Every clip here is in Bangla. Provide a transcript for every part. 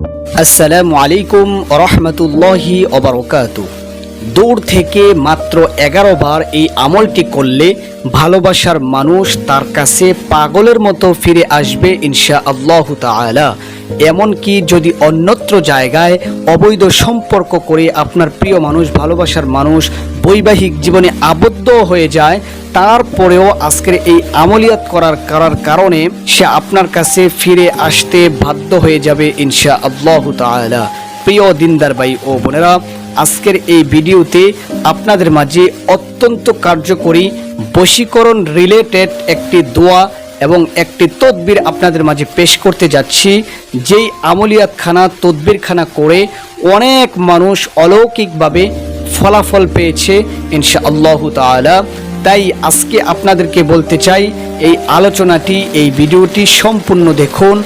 আসসালামু আলাইকুম রহমতুল্লাহি অবরকাত দূর থেকে মাত্র এগারো বার এই আমলটি করলে ভালোবাসার মানুষ তার কাছে পাগলের মতো ফিরে আসবে ইনশা আল্লাহ তালা এমনকি যদি অন্যত্র জায়গায় অবৈধ সম্পর্ক করে আপনার প্রিয় মানুষ, ভালোবাসার মানুষ বৈবাহিক জীবনে আবদ্ধ হয়ে যায় তারপরেও আজকের এই আমলিয়াত করার করার কারণে সে আপনার কাছে ফিরে আসতে বাধ্য হয়ে যাবে ইনশা আল্লাহ তালা প্রিয় দিনদার ভাই ও বোনেরা, আজকের এই ভিডিওতে আপনাদের মাঝে অত্যন্ত কার্যকরী বশীকরণ রিলেটেড একটি দোয়া এবং একটি তদবির আপনাদের মাঝে পেশ করতে যাচ্ছি। যেই আমলিয়াতখানা, তদবিরখানা করে অনেক মানুষ অলৌকিকভাবে ফলাফল পেয়েছে ইনশা আল্লাহ তালা তাই আজকে আপনাদেরকে বলতে চাই, এই আলোচনাটি, এই ভিডিওটি সম্পূর্ণ দেখুন।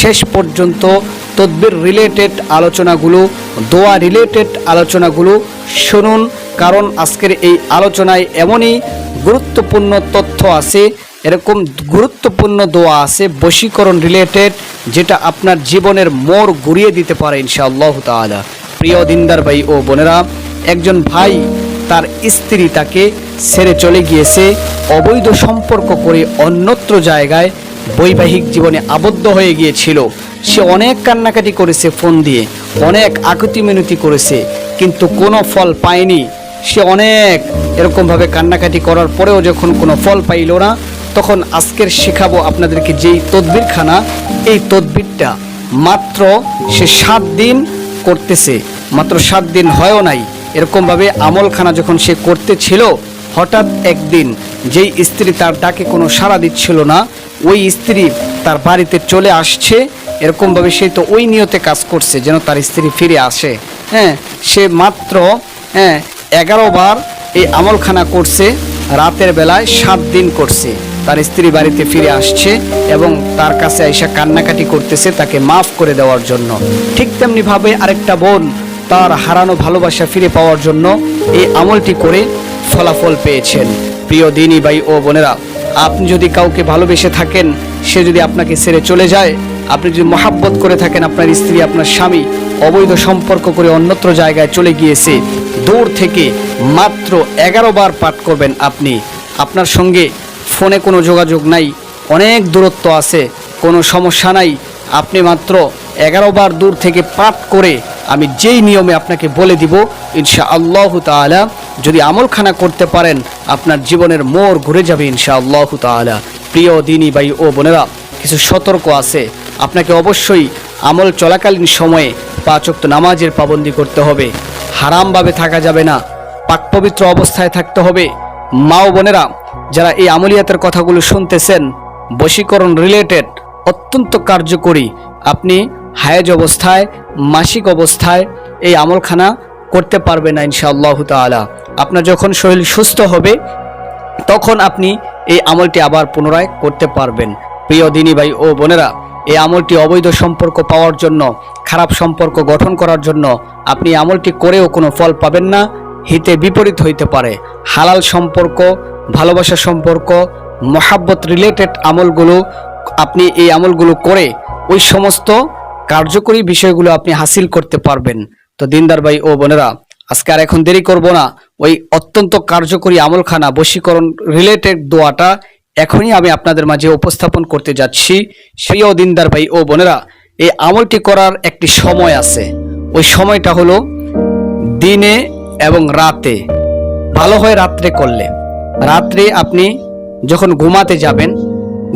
শেষ পর্যন্ত তদ্বির রিলেটেড আলোচনাগুলো, দোয়া রিলেটেড আলোচনাগুলো শুনুন, কারণ আজকের এই আলোচনায় এমনই গুরুত্বপূর্ণ তথ্য আছে, এরকম গুরুত্বপূর্ণ দোয়া আছে, বশীকরণ রিলেটেড যেটা আপনার জীবনের মোড় ঘুরিয়ে দিতে পারে ইনশাআল্লাহ তাআলা। প্রিয় দিনদার ভাই ও বোনেরা, একজন ভাই তার স্ত্রী তাকে ছেড়ে চলে গিয়েছে। অবৈধ সম্পর্ক করে অন্যত্র জায়গায় বৈবাহিক জীবনে আবদ্ধ হয়ে গিয়েছিল। সে অনেক কান্নাকাটি করেছে ফোন দিয়ে, অনেক আকুতি মিনতি করেছে, কিন্তু কোনো ফল পায়নি। সে অনেক এরকমভাবে কান্নাকাটি করার পরেও যখন কোনো ফল পাইল না, তখন আজকের শেখাবো আপনাদেরকে যেই তদবিরখানা, এই তদবিরটা মাত্র সে সাত দিন করতেছে। মাত্র সাত দিন হয়ও নাই। এরকমভাবে আমলখানা যখন সে করতেছিল, হঠাৎ একদিন যেই স্ত্রী তার ডাকে কোনো সাড়া দিচ্ছিল না, ওই স্ত্রী তার বাড়িতে চলে আসছে। এরকমভাবে সে তো ওই নিয়তে কাজ করছে যেন তার স্ত্রী ফিরে আসে। হ্যাঁ সে মাত্র হ্যাঁ এগারো বার এই আমলখানা করছে, রাতের বেলায় সাত দিন করছে। তার স্ত্রী বাড়িতে ফিরে আসছে এবং তার কাছে আইসা কান্নাকাটি করতেছে তাকে মাফ করে দেওয়ার জন্য। ঠিক তেমনিভাবে আরেকটা বোন তার হারানো ভালোবাসা ফিরে পাওয়ার জন্য এই আমলটি করে ফলাফল পেয়েছেন। প্রিয় দিনী ভাই ও বোনেরা, আপনি যদি কাউকে ভালোবেসে থাকেন, সে যদি আপনাকে ছেড়ে চলে যায়, আপনি যদি মহাব্বত করে থাকেন আপনার স্ত্রী, আপনার স্বামী, অবৈধ সম্পর্ক করে অন্যত্র জায়গায় চলে গিয়েছে, দূর থেকে মাত্র এগারো বার পাঠ করবেন আপনি। আপনার সঙ্গে ফোনে কোনো যোগাযোগ নাই, অনেক দূরত্ব আছে, কোনো সমস্যা নাই, আপনি মাত্র এগারো বার দূর থেকে পাঠ করে আমি যেই নিয়মে আপনাকে বলে দিব ইনশা আল্লাহ তালা যদি আমলখানা করতে পারেন, আপনার জীবনের মোড় ঘুরে যাবে ইনশা আল্লাহ তালা প্রিয় দিনী ভাই ও বোনেরা, কিছু সতর্ক আছে। আপনাকে অবশ্যই আমল চলাকালীন সময়ে পাঁচক্ত নামাজের পাবন্দি করতে হবে। হারামভাবে থাকা যাবে না। পাক পবিত্র অবস্থায় থাকতে হবে। মা ও বোনেরা, যারা এই আমলিয়াতের কথাগুলো শুনতেছেন, বশীকরণ রিলেটেড অত্যন্ত কার্যকরী, আপনি হায়েজ অবস্থায় মাসিক অবস্থায় এই আমলখানা করতে পারবেন না ইনশাআল্লাহ তালা আপনার যখন শরীর সুস্থ হবে, তখন আপনি এই আমলটি আবার পুনরায় করতে পারবেন। প্রিয় দিনী ভাই ও বোনেরা, এই আমলটি অবৈধ সম্পর্ক পাওয়ার জন্য, খারাপ সম্পর্ক গঠন করার জন্য আপনি আমলটি করেও কোনো ফল পাবেন না, হিতে বিপরীত হইতে পারে। হালাল সম্পর্ক, ভালোবাসা সম্পর্ক, মহাব্বত রিলেটেড আমলগুলো আপনি এই আমলগুলো করে ওই সমস্ত কার্যকরী বিষয়গুলো আপনি হাসিল করতে পারবেন। তো দিনদার ভাই ও বোনেরা, আজকে আর এখন দেরি করব না। ওই অত্যন্ত কার্যকরী আমলখানা বশীকরণ রিলেটেড দোয়াটা এখনই আমি আপনাদের মাঝে উপস্থাপন করতে যাচ্ছি। সেই ও দিনদার ভাই ও বোনেরা, এই আমলটি করার একটি সময় আছে। ওই সময়টা হলো দিনে এবং রাতে। ভালো হয় রাত্রে করলে। রাত্রে আপনি যখন ঘুমাতে যাবেন,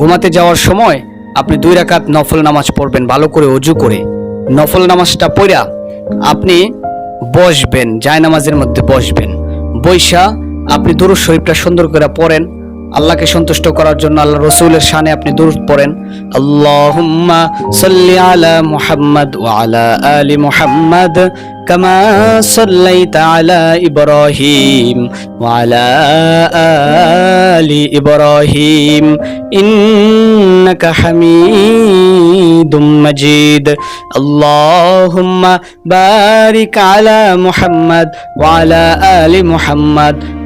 ঘুমাতে যাওয়ার সময় আপনি দুই রাকাত নফল নামাজ পড়বেন, ভালো করে অজু করে। নফল নামাজটা পড়া, আপনি বসবেন জায় নামাজের মধ্যে বসবেন। বৈশা আপনি দুরু শরীফটা সুন্দর করে পড়েন আল্লাহকে সন্তুষ্ট করার জন্য আল্লাহ রসুলের শানে আপনি দুরুদ পড়েন। আল্লাহুম্মা সাল্লি আলা মুহাম্মদ ওয়া আলা মুহাম্মদ কামা সাল্লাইতা আলা ইব্রাহিম ওয়া আলা আলি ইব্রাহিম। ইন্নাকা হামিদুম মাজিদ। আল্লাহুম্মা বারিক আলা মুহাম্মদ ওয়া আলা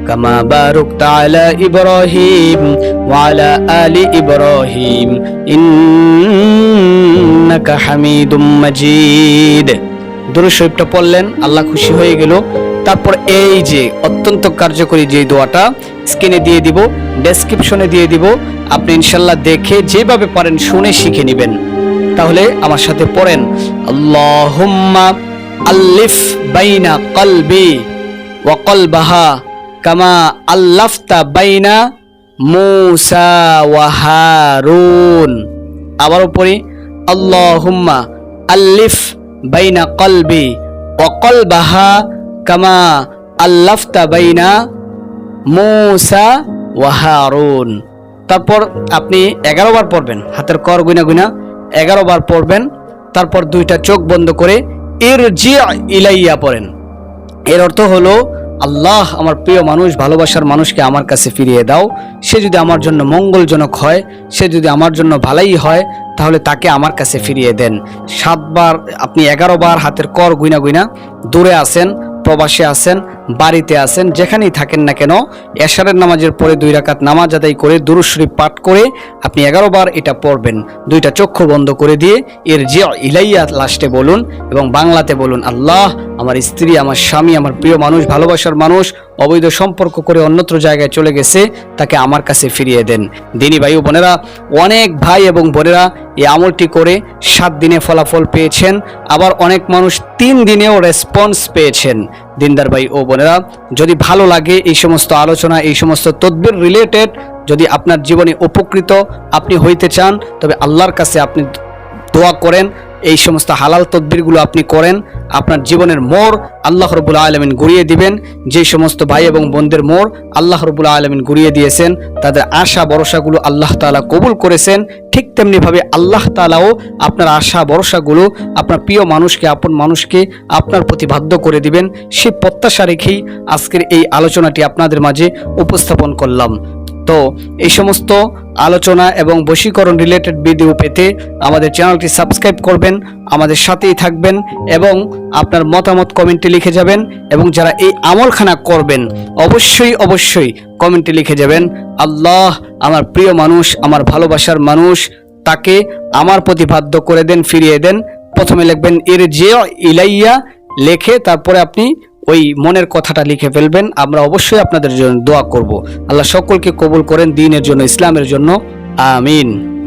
কামা বারুকতা আলা ইব্রাহিম ওয়া আলা আলি ইব্রাহিম ইন্নাকা হামিদুম শরীফটা পড়লেন, আল্লাহ খুশি হয়ে গেল। তারপর এই যে অত্যন্ত কার্যকরী যে দোয়াটা, স্ক্রিনে দিয়ে দিব ডেসক্রিপশনে দিয়ে দিব। আপনি ইনশাল্লাহ দেখে যেভাবে পারেন শুনে শিখে নেবেন। তাহলে আমার সাথে পড়েন আল্লাহ আল্লিফ বাইনা কলবি ওয়া কলবাহা কামা আল্লাফতা বাইনা মুসা ওয়া হারুন। আবারও পড়ি আল্লাহুম্মা আল্লিফ বাইনা কলবি ওয়া কলবাহা কামা আল্লাফতা বাইনা মুসা ওয়া হারুন। তারপর আপনি এগারো বার পড়বেন, হাতের কর গুনা গুনা, এগারো বার পড়বেন, তারপর দুইটা চোখ বন্ধ করে এর জি ইলাইয়া পড়েন। এর অর্থ হলো আল্লাহ আমার প্রিয় মানুষ, ভালোবাসার মানুষকে আমার কাছে ফিরিয়ে দাও। সে যদি আমার জন্য মঙ্গলজনক হয়, সে যদি আমার জন্য ভালাই হয়, তাহলে তাকে আমার কাছে ফিরিয়ে দেন। সাতবার আপনি এগারো বার হাতের কর গুইনা গুইনা দূরে আসেন প্রবাসে আছেন, বাড়িতে আছেন, যেখানেই থাকেন না কেন, এশারের নামাজের পরে দুই রাকাত নামাজ আদায় করে দুরুদ শরীফ পাঠ করে আপনি এগারো বার এটা পড়বেন। দুইটা চক্ষু বন্ধ করে দিয়ে এর যে ইলাইয়া লাস্টে বলুন এবং বাংলাতে বলুন, আল্লাহ, আমার স্ত্রী, আমার স্বামী, আমার প্রিয় মানুষ, ভালোবাসার মানুষ, অবৈধ সম্পর্ক করে অন্যত্র জায়গায় চলে গেছে, তাকে আমার কাছে ফিরিয়ে দেন। দিনী ভাই বোনেরা, অনেক ভাই এবং বোনেরা এই আমলটি করে সাত দিনে ফলাফল পেয়েছেন। আবার অনেক মানুষ তিন দিনেও রেসপন্স পেয়েছেন। দিনদার ভাই ও বোনেরা, যদি ভালো লাগে এই সমস্ত আলোচনা, এই সমস্ত তদ্বির রিলেটেড যদি আপনার জীবনে উপকৃত আপনি হইতে চান, তবে আল্লাহর কাছে আপনি দোয়া করেন। এই সমস্ত হালাল তদবিরগুলো আপনি করেন। আপনার জীবনের মোড় আল্লাহ রবুল্লা আলমিন ঘুরিয়ে দিবেন। যে সমস্ত ভাই এবং বোনদের মোড় আল্লাহ রবুল্লা আলমিন ঘুরিয়ে দিয়েছেন। তাদের আশা ভরসাগুলো আল্লাহ তালা কবুল করেছেন। ঠিক তেমনিভাবে আল্লাহ তালাও আপনার আশা ভরসাগুলো আপনার প্রিয় মানুষকে, আপন মানুষকে আপনার প্রতি বাধ্য করে দিবেন। সে প্রত্যাশা রেখেই আজকের এই আলোচনাটি আপনাদের মাঝে উপস্থাপন করলাম। তো এই সমস্ত আলোচনা এবং বশীকরণ রিলেটেড ভিডিও পেতে আমাদের চ্যানেলটি সাবস্ক্রাইব করবেন, আমাদের সাথেই থাকবেন এবং আপনার মতামত কমেন্টে লিখে যাবেন এবং যারা এই আমলখানা করবেন, অবশ্যই অবশ্যই কমেন্টে লিখে যাবেন, আল্লাহ আমার প্রিয় মানুষ, আমার ভালোবাসার মানুষ, তাকে আমার প্রতি বাধ্য করে দেন, ফিরিয়ে দেন। প্রথমে লিখবেন এর যে ইলাইয়া, লেখে তারপরে আপনি ওই মনের কথাটা লিখে ফেলবেন। আমরা অবশ্যই আপনাদের জন্য দোয়া করব। আল্লাহ সকলকে কবুল করেন, দিনের জন্য, ইসলামের জন্য। আমিন।